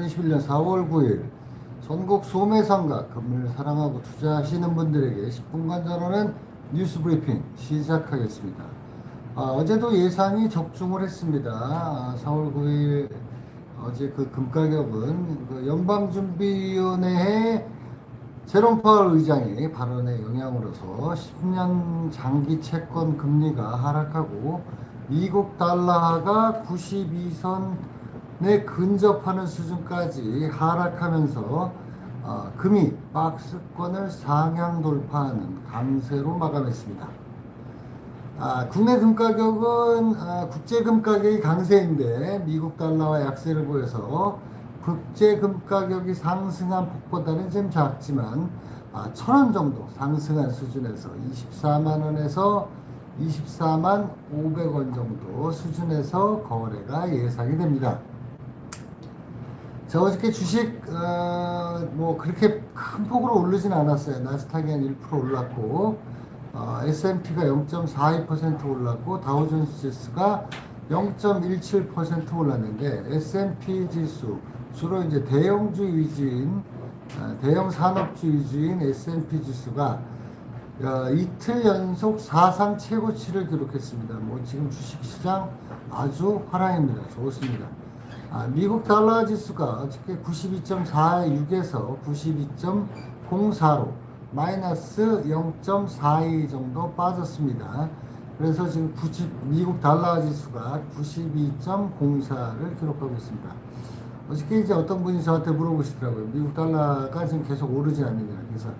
2021년 4월 9일 전국 소매상가 금을 사랑하고 투자하시는 분들에게 10분간 전하는 뉴스 브리핑 시작하겠습니다. 아, 어제도 예상이 적중을 했습니다. 아, 4월 9일 어제 그 금 가격은 그 연방준비위원회의 제롬 파월 의장의 발언의 영향으로서 10년 장기 채권 금리가 하락하고 미국 달러가 92선 에 근접하는 수준까지 하락하면서 어, 금이 박스권을 상향 돌파하는 강세로 마감했습니다. 아, 국내 금 가격은 아, 국제 금 가격이 강세인데 미국 달러와 약세를 보여서 국제 금 가격이 상승한 폭보다는 좀 작지만 아, 천원 정도 상승한 수준에서 24만 원에서 24만 500원 정도 수준에서 거래가 예상이 됩니다. 자, 어저께 주식, 어, 뭐, 그렇게 큰 폭으로 오르진 않았어요. 나스닥이 한 1% 올랐고, 어, S&P가 0.42% 올랐고, 다우존스 지수가 0.17% 올랐는데, S&P 지수, 주로 이제 대형주 위주인, 어, 대형 산업주 위주인 S&P 지수가 어, 이틀 연속 사상 최고치를 기록했습니다. 뭐 지금 주식시장 아주 화랑입니다. 좋습니다. 아, 미국 달러 지수가 어저께 92.46에서 92.04로 마이너스 0.42 정도 빠졌습니다. 그래서 지금 90, 미국 달러 지수가 92.04를 기록하고 있습니다. 어저께 이제 어떤 분이 저한테 물어보시더라고요. 미국 달러가 지금 계속 오르지 않느냐. 그래서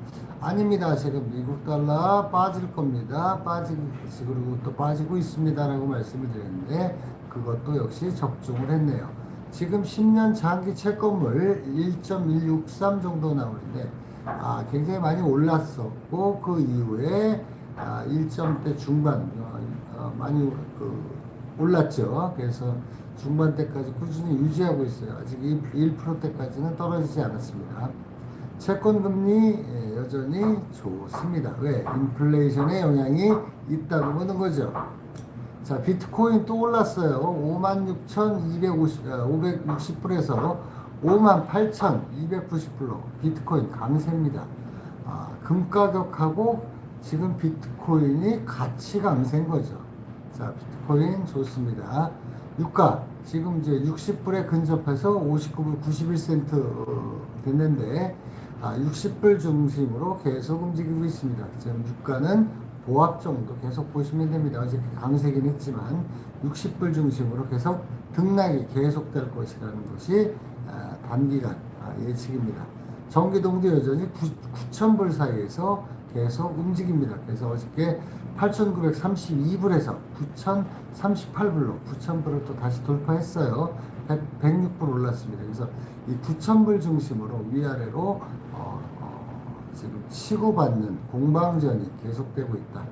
아닙니다. 지금 미국 달러 빠질 겁니다. 빠지고 그리고 또 빠지고 있습니다라고 말씀을 드렸는데 그것도 역시 적중을 했네요. 지금 10년 장기 채권물 1.163 정도 나오는데 아, 굉장히 많이 올랐었고 그 이후에 아, 1점대 중반 어, 어, 많이 그 올랐죠. 그래서 중반대까지 꾸준히 유지하고 있어요. 아직 1%대까지는 떨어지지 않았습니다. 채권 금리 예, 여전히 좋습니다. 왜? 인플레이션의 영향이 있다고 보는 거죠. 자, 비트코인 또 올랐어요. 56,250, 560불에서 58,290불로 비트코인 강세입니다. 아, 금 가격하고 지금 비트코인이 같이 강세인 거죠. 자, 비트코인 좋습니다. 유가 지금 이제 60불에 근접해서 59불 91센트 됐는데 아, 60불 중심으로 계속 움직이고 있습니다. 지금 유가는 보합 정도 계속 보시면 됩니다. 어제 강세긴 했지만 60불 중심으로 계속 등락이 계속될 것이라는 것이 아, 단기간 아, 예측입니다. 전기동도 여전히 9,000불 사이에서 계속 움직입니다. 그래서 어저께 8,932불에서 9,038불로 9,000불을 또 다시 돌파했어요. 100, 106불 올랐습니다. 그래서 이 9,000불 중심으로 위아래로 어, 어, 지금 치고받는 공방전이 계속되고 있다.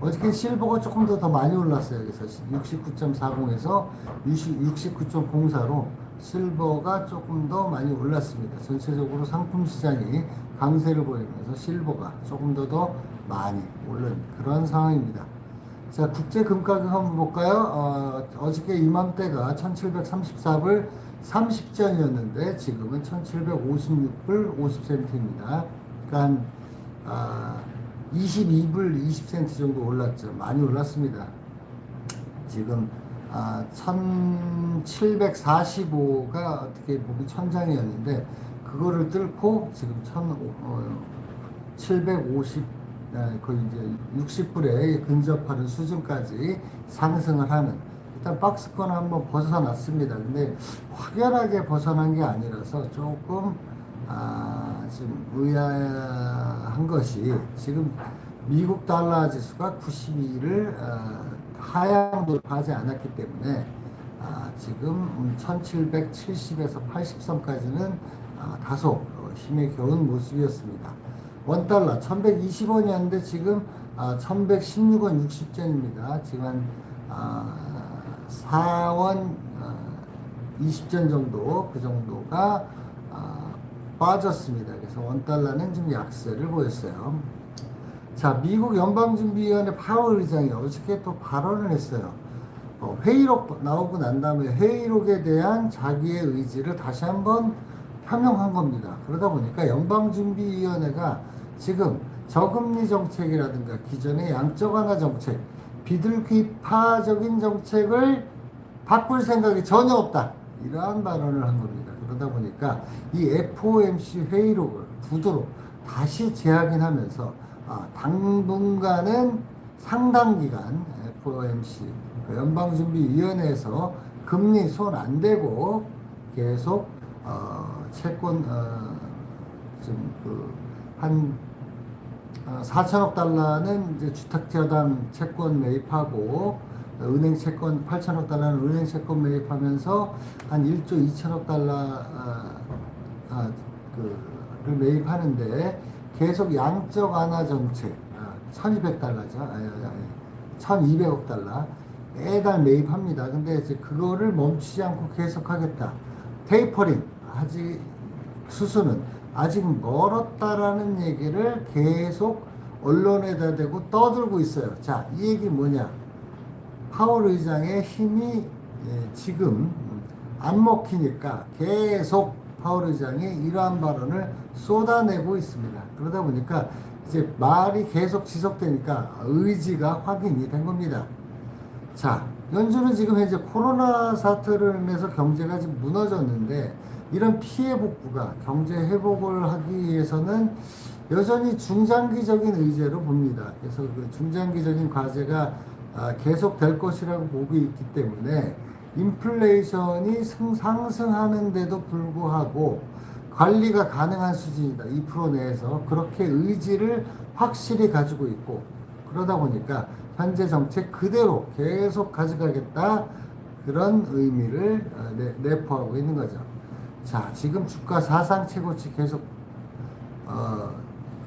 어저께 실버가 조금 더, 더 많이 올랐어요. 그래서 69.40에서 69.04로 실버가 조금 더 많이 올랐습니다. 전체적으로 상품 시장이 강세를 보이면서 실버가 조금 더 더 많이 오른 그런 상황입니다. 자, 국제 금 가격 한번 볼까요? 어, 어저께 이맘때가 1734불 30전이었는데 지금은 1756불 50센트입니다. 그러니까 아, 22불 20센트 정도 올랐죠. 많이 올랐습니다. 지금 아, 1745가 어떻게 보면 천장이었는데 그거를 뚫고 지금 1750 거의 이제 60불에 근접하는 수준까지 상승을 하는 일단 박스권 한번 벗어났습니다. 근데 확연하게 벗어난 게 아니라서 조금 아, 지금 의아한 것이 지금 미국 달러 지수가 92를 아, 하향 돌파하지 않았기 때문에 아, 지금 1770에서 80선까지는 아, 다소 어, 힘에 겨운 모습이었습니다. 원달러 1120원이었는데 지금 아, 1116원 60전입니다. 지금 한 아, 4원 아, 20전 정도 그 정도가 아, 빠졌습니다. 그래서 원달러는 좀 약세를 보였어요. 자, 미국 연방준비위원회 파월 의장이 어저께 또 발언을 했어요. 어, 회의록 나오고 난 다음에 회의록에 대한 자기의 의지를 다시 한번 표명한 겁니다. 그러다 보니까 연방준비위원회가 지금 저금리 정책이라든가 기존의 양적 완화 정책, 비둘기파적인 정책을 바꿀 생각이 전혀 없다. 이러한 발언을 한 겁니다. 그러다 보니까 이 FOMC 회의록을 구도로 다시 재확인하면서 아, 당분간은 상당 기간 FOMC 연방준비위원회에서 금리 손 안 대고 계속 어, 채권 어, 지금 그한 어, 4천억 달러는 이제 주택자당 채권 매입하고 어, 은행 채권 8천억 달러는 은행 채권 매입하면서 한 1조 2천억 달러 아, 아, 그를 매입하는데 계속 양적 완화 정책 아, 1,200달러죠. 아니, 아니, 아니, 1,200억 달러 매달 매입합니다. 근데 이제 그거를 멈추지 않고 계속하겠다. 테이퍼링 하지 수수는 아직 멀었다라는 얘기를 계속 언론에다 대고 떠들고 있어요. 자, 이 얘기 뭐냐? 파월 의장의 힘이 예, 지금 안 먹히니까 계속 파월 의장이 이러한 발언을 쏟아내고 있습니다. 그러다 보니까 이제 말이 계속 지속되니까 의지가 확인이 된 겁니다. 자, 연준은 지금 현재 코로나 사태를 인해서 경제가 지금 무너졌는데 이런 피해 복구가 경제 회복을 하기 위해서는 여전히 중장기적인 의제로 봅니다. 그래서 그 중장기적인 과제가 아, 계속 될 것이라고 보고 있기 때문에 인플레이션이 승- 상승하는데도 불구하고 관리가 가능한 수준이다. 2% 내에서 그렇게 의지를 확실히 가지고 있고 그러다 보니까 현재 정책 그대로 계속 가져가겠다 그런 의미를 어, 내, 내포하고 있는 거죠. 자, 지금 주가 사상 최고치 계속 어,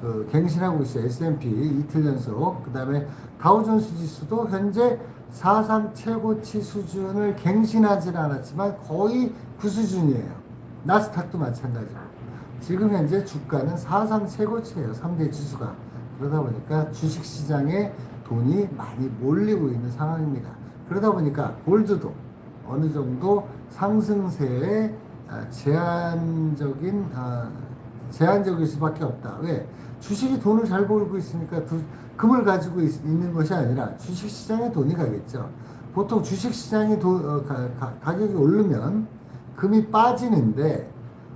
그 갱신하고 있어요. S&P 이틀 연속. 그다음에 다우존스 지수도 현재 사상 최고치 수준을 갱신하지는 않았지만 거의 그 수준이에요. 나스닥도 마찬가지고. 지금 현재 주가는 사상 최고치예요. 3대 지수가. 그러다 보니까 주식 시장에 돈이 많이 몰리고 있는 상황입니다. 그러다 보니까 골드도 어느 정도 상승세에 아, 제한적인 아, 제한적일 수밖에 없다. 왜? 주식이 돈을 잘 벌고 있으니까 두, 금을 가지고 있, 는 것이 아니라 주식 시장에 돈이 가겠죠. 보통 주식 시장이 도, 어, 가, 가, 가격이 오르면 금이 빠지는데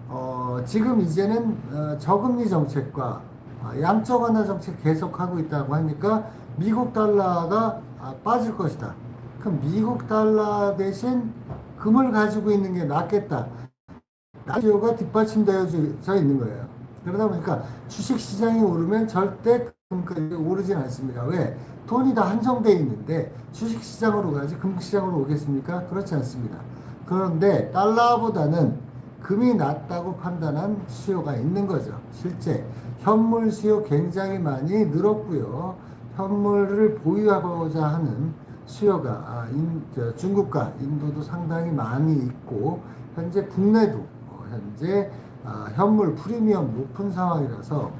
어, 지금 이제는 어, 저금리 정책과 아, 양적 완화 정책 계속하고 있다고 하니까 미국 달러가 아, 빠질 것이다. 그럼 미국 달러 대신 금을 가지고 있는 게 낫겠다. 라디오가 뒷받침되어져 있는 거예요. 그러다 보니까 주식 시장이 오르면 절대 금까지 오르진 않습니다. 왜? 돈이 다 한정되어 있는데 주식 시장으로 가지 금 시장으로 오겠습니까? 그렇지 않습니다. 그런데 달러보다는 금이 낮다고 판단한 수요가 있는 거죠. 실제 현물 수요 굉장히 많이 늘었고요. 현물을 보유하고자 하는 수요가 아, 인, 저, 중국과 인도도 상당히 많이 있고 현재 국내도 어, 현재 아, 현물 프리미엄 높은 상황이라서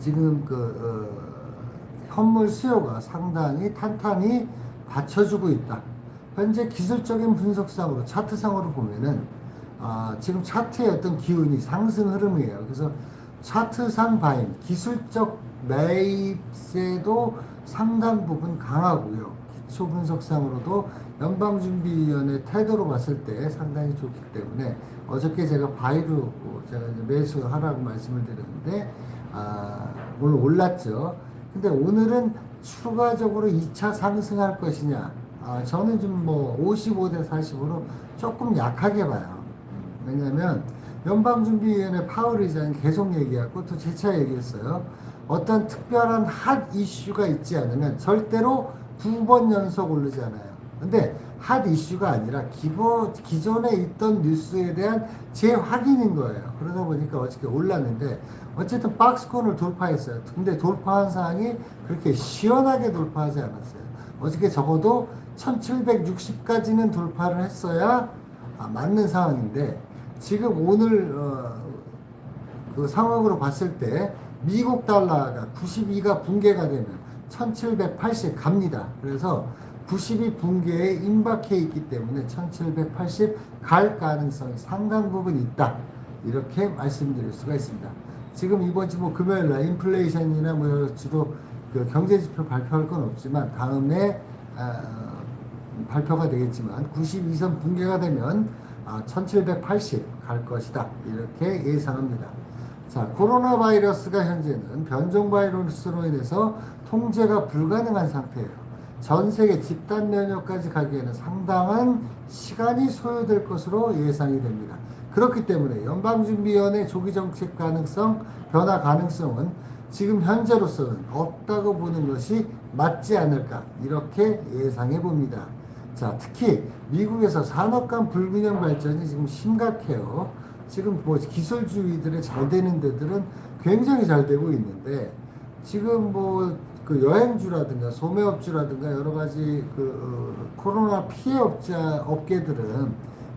지금 그 어, 현물 수요가 상당히 탄탄히 받쳐주고 있다. 현재 기술적인 분석상으로 차트상으로 보면은 아, 지금 차트의 어떤 기운이 상승 흐름이에요. 그래서 차트상 바임 기술적 매입세도 상당 부분 강하고요. 기초 분석상으로도 연방준비위원회 태도로 봤을 때 상당히 좋기 때문에 어저께 제가 바이로 제가 이제 매수하라고 말씀을 드렸는데 아, 오늘 올랐죠. 근데 오늘은 추가적으로 2차 상승할 것이냐? 아, 저는 좀 뭐 55대 40으로 조금 약하게 봐요. 왜냐하면 연방준비위원회 파월 의장이 계속 얘기하고 또 재차 얘기했어요. 어떤 특별한 핫 이슈가 있지 않으면 절대로 두 번 연속 오르지 않아요. 근데 핫 이슈가 아니라 기본, 기존에 있던 뉴스에 대한 재확인인 거예요. 그러다 보니까 어저께 올랐는데 어쨌든 박스권을 돌파했어요. 근데 돌파한 사항이 그렇게 시원하게 돌파하지 않았어요. 어저께 적어도 1760까지는 돌파를 했어야 아, 맞는 상황인데 지금 오늘 어, 그 상황으로 봤을 때 미국 달러가 92가 붕괴가 되면 1780 갑니다. 그래서 92분계에 임박해 있기 때문에 1780 갈 가능성이 상당 부분 있다. 이렇게 말씀드릴 수가 있습니다. 지금 이번 주 뭐 금요일 날 인플레이션이나 뭐 주로 그 경제 지표 발표할 건 없지만 다음에 아, 발표가 되겠지만 92선 붕괴가 되면 아, 1780 갈 것이다. 이렇게 예상합니다. 자, 코로나 바이러스가 현재는 변종 바이러스로 인해서 통제가 불가능한 상태예요. 전 세계 집단 면역까지 가기에는 상당한 시간이 소요될 것으로 예상이 됩니다. 그렇기 때문에 연방준비위원회 조기 정책 가능성, 변화 가능성은 지금 현재로서는 없다고 보는 것이 맞지 않을까 이렇게 예상해 봅니다. 자, 특히 미국에서 산업 간 불균형 발전이 지금 심각해요. 지금 뭐 기술주의들의 잘 되는 데들은 굉장히 잘 되고 있는데 지금 뭐 그 여행주라든가 소매업주라든가 여러 가지 그 어, 코로나 피해 업자 업계들은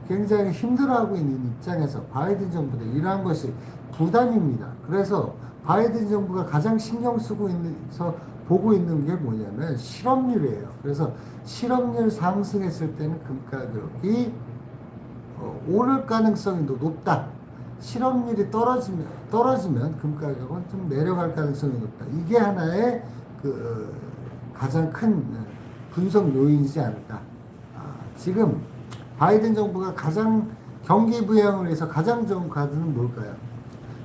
굉장히 힘들어하고 있는 입장에서 바이든 정부가 이러한 것이 부담입니다. 그래서 바이든 정부가 가장 신경 쓰고 있는서 보고 있는 게 뭐냐면 실업률이에요. 그래서 실업률 상승했을 때는 금가격이 어, 오를 가능성이 더 높다. 실업률이 떨어지면 떨어지면 금 가격은 좀 내려갈 가능성이 높다. 이게 하나의 그 어, 가장 큰 분석 요인이지 않을까. 아, 지금 바이든 정부가 가장 경기 부양을 위해서 가장 좋은 카드는 뭘까요?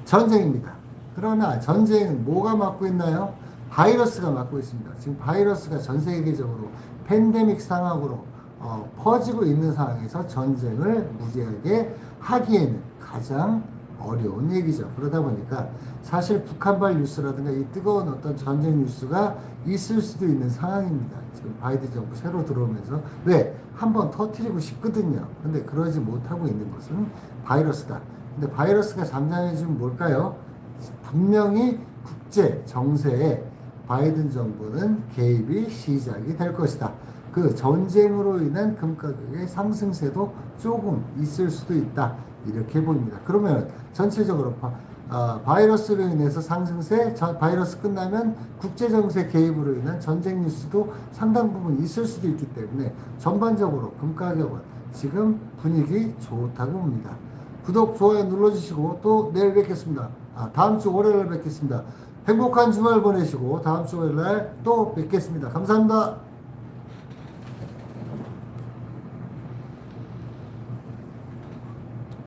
전쟁입니다. 그러나 전쟁은 뭐가 맡고 있나요? 바이러스가 맡고 있습니다. 지금 바이러스가 전 세계적으로 팬데믹 상황으로 어, 퍼지고 있는 상황에서 전쟁을 무리하게 하기에는 가장 어려운 얘기죠. 그러다 보니까 사실 북한발 뉴스라든가 이 뜨거운 어떤 전쟁 뉴스가 있을 수도 있는 상황입니다. 지금 바이든 정부 새로 들어오면서 왜 한번 터트리고 싶거든요. 근데 그러지 못하고 있는 것은 바이러스다. 근데 바이러스가 잠잠해지면 뭘까요? 분명히 국제 정세에 바이든 정부는 개입이 시작이 될 것이다. 그 전쟁으로 인한 금가격의 상승세도 조금 있을 수도 있다. 이렇게 보입니다. 그러면 전체적으로 바, 아, 바이러스로 인해서 상승세, 저, 바이러스 끝나면 국제정세 개입으로 인한 전쟁 뉴스도 상당 부분 있을 수도 있기 때문에 전반적으로 금가격은 지금 분위기 좋다고 봅니다. 구독, 좋아요 눌러주시고 또 내일 뵙겠습니다. 아, 다음 주 월요일 날 뵙겠습니다. 행복한 주말 보내시고 다음 주 월요일 날 또 뵙겠습니다. 감사합니다.